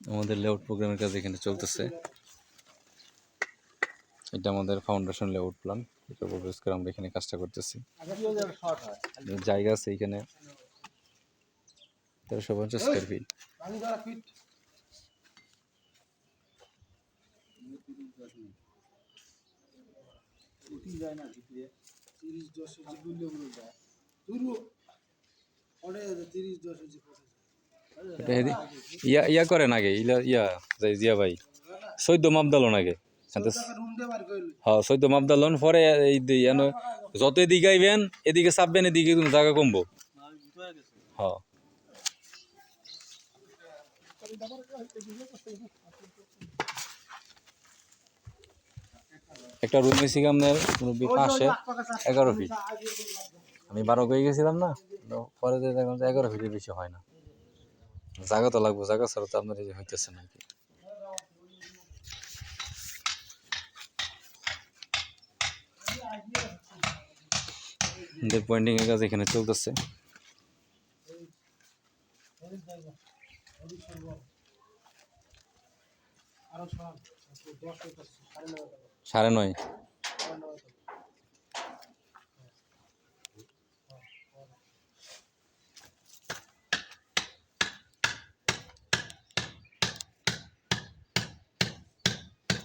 আমাদের লেআউট প্রোগ্রামের কাজ এখানে চলতেছে। এটা আমাদের ফাউন্ডেশন লেআউট প্ল্যান এটার উপর বেস করে আমরা এখানে কাজটা করতেছি। জায়গা আছে এখানে। তেরোশো পঞ্চাশ স্কোয়ার ফিট তিরিশ দশগুলো যায় তিরিশ দশ এটা ইয়া ইয়া করেন ইয়া জিয়া ভাই। চৈদ্দ মাপদালন আগে হ্যাঁ চৈদ্দ মাপদালন পরে যত এদিকে আইবেন এদিকে চাপবেন, এদিকে জায়গা একটা রুম মুরব্বী পাশে এগারো ফিট আমি বারো করে গেছিলাম না? পরে এগারো ফিটের বেশি হয় না। জায়গা তো লাগবো জায়গা ছাড়া তো আপনার এই হইতেছে না আর কি পয়েন্টিং এর কাজ এখানে চলতেছে। সাড়ে নয় টাকা সাড়ে নয় সাড়ে নয় টাকা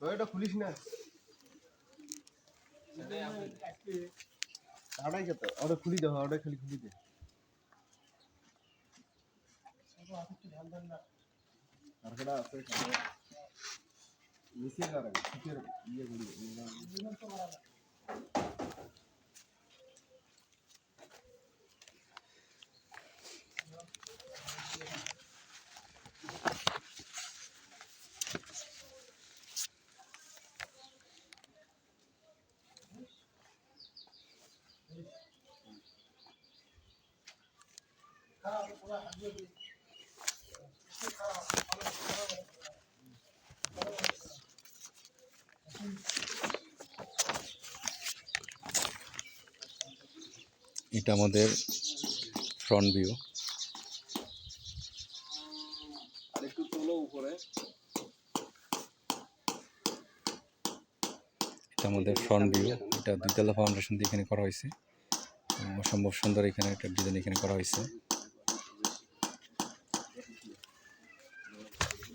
ওইটা খুলিস না। আড়াই কত ওটা খুলি দাও ওটা খালি খুলি দে। কটা আছে ইয়ে এটা আমাদের ফ্রন্ট ভিউ এটা আমাদের ফ্রন্ট ভিউ এটা দুইতলা ফাউন্ডেশন দিয়ে এখানে করা হয়েছে। অসম্ভব সুন্দর এখানে একটা ডিজাইন এখানে করা হয়েছে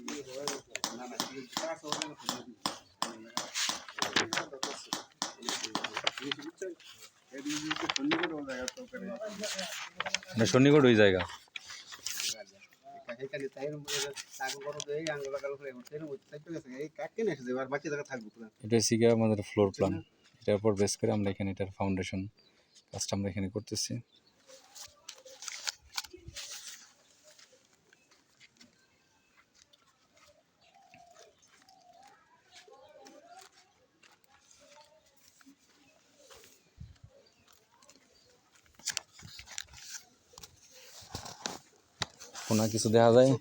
ওই জায়গা এখানে তাই তাকে করো তো এই আঙ্গুলা কালো করে এর মধ্যে থাকতে গেছে এই কাকে না আর বাকি জায়গা। এটা গিয়ে আমাদের ফ্লোর প্ল্যান এটার উপর বেস করে আমরা এখানে এটার ফাউন্ডেশন কাজটা আমরা এখানে করতেছি। কোনা কিছু দেখা যায়?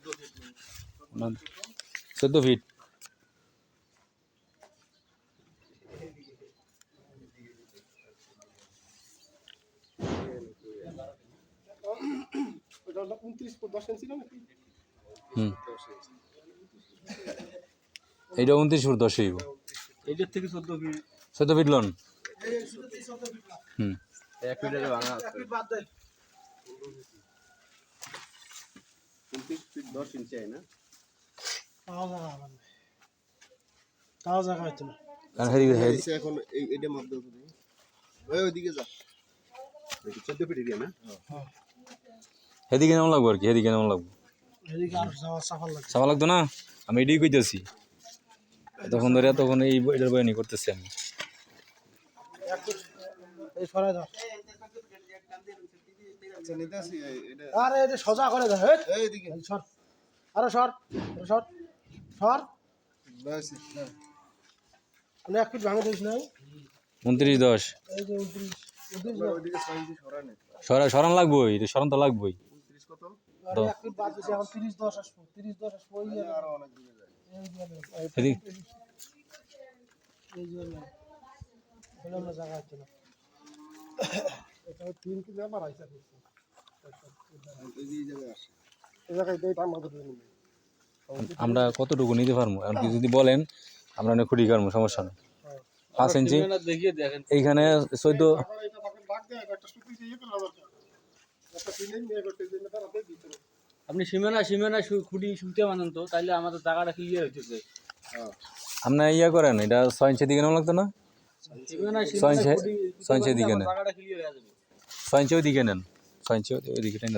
চোদ্দ ফিট হুম। এইটা উনত্রিশ ফুট দশ হইব। এইটার থেকে চোদ্দ ফিট চোদ্দ ফিট লোন হুম। এক ফিট বাদ দেয় উনত্রিশ ফিট দশ ইঞ্চি আয় না? তাও জায়গা হবে না তাও জায়গা হইতো না। কারণ হেদিকে হেদি এসে এখন এই এটা মাপ দাও তুমি ওই ওইদিকে যা। দেখি চোদ্দ ফিট এরিয়া না? হেদিকে কেমন লাগবো আর কি? হেদিকে কেমন লাগবো? এদিকে আর যাওয়া সাফার লাগছে সামা লাগতো না? আমি এটাই কইতেছি। তখন ধরে তখন এই এটার বয়ানি করতেছি আমি। এই সরাই দাও। আরে এটা সোজা করে এই সর আরে সর সর সর মানে এক ফিট ভাঙে দিস নাই উনত্রিশ দশ সরা সরান লাগবোই এটা সরান তো লাগবোই না জায়গা হচ্ছে না এটা তিন কিলো আমার আইসা করছে কতটুকু নিতে পারব? এমনকি যদি বলেন আমরা অনেক খুঁটি কাটবো সমস্যা নেই। পাঁচ ইঞ্চি? এইখানে চোদ্দ আপনি সীমানা সীমানা খুঁটি শুনতে মানেন তো তাইলে আমাদের জায়গাটা ক্লিয়ার হইতেছে। আপনার ইয়া করেন এটা ছয় ইঞ্চি দিকে নেওয়া লাগতো না? সঞ্চয় সঞ্চয় দিকে নেন। সঞ্চয় দিকে নেন। সঞ্চয় ওই দিকেটাই